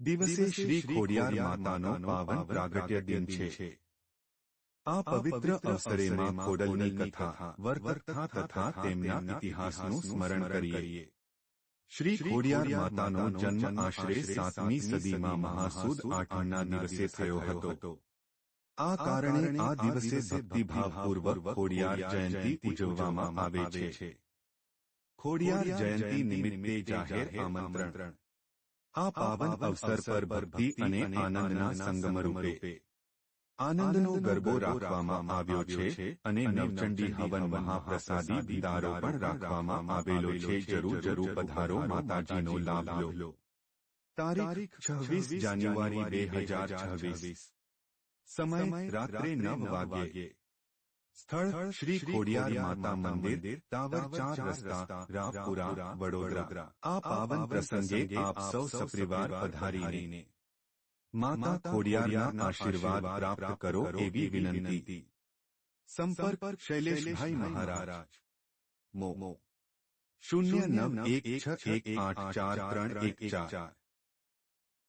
દિવસે શ્રી ખોડિયાર માતાનો પાવન પ્રાગટ્ય દિન છે આ પવિત્ર અવસરેમાં ખોડલની કથા વર્તકથા તથા તેમના ઇતિહાસનું સ્મરણ કરીએ શ્રી ખોડિયાર માતાનો જન્મ આશરે સાતમી સદીમાં મહાસુદ આઠમના દિવસે થયો હતો આ કારણે આ દિવસે ભક્તિભાવપૂર્વક ખોડિયાર જયંતી ઉજવવામાં આવે છે ખોડિયાર જયંતી નિમિત્તે જાહેર આમંત્રણ આ પાવન અવસર પર ભક્તિ અને આનંદના સંગમ રૂપે આનંદનો ગરબો રાખવામાં આવ્યો છે અને નવચંડી હવન મહાપ્રસાદી દીદારો પણ રાખવામાં આવેલો છે. જરૂર જરૂર પધારો માતાજીનો લાભ લો. તારીખ છવ્વીસ જાન્યુઆરી બે હજાર છવ્વીસ. સમય રાત્રે નવ વાગ્યે. સ્થળ શ્રી ખોડિયાર માતા મંદિર ટાવર ચાર રસ્તા રાવપુરા વડોદરા આ પાવન પ્રસંગે આપ સૌ સપરિવાર પધારીને માતા ખોડિયારના આશીર્વાદ પ્રાપ્ત કરો એવી વિનંતી સંપર્ક શૈલેષભાઈ મહારાજ મો શૂન્ય નવ એક છ એક આઠ ચાર ત્રણ એક ચાર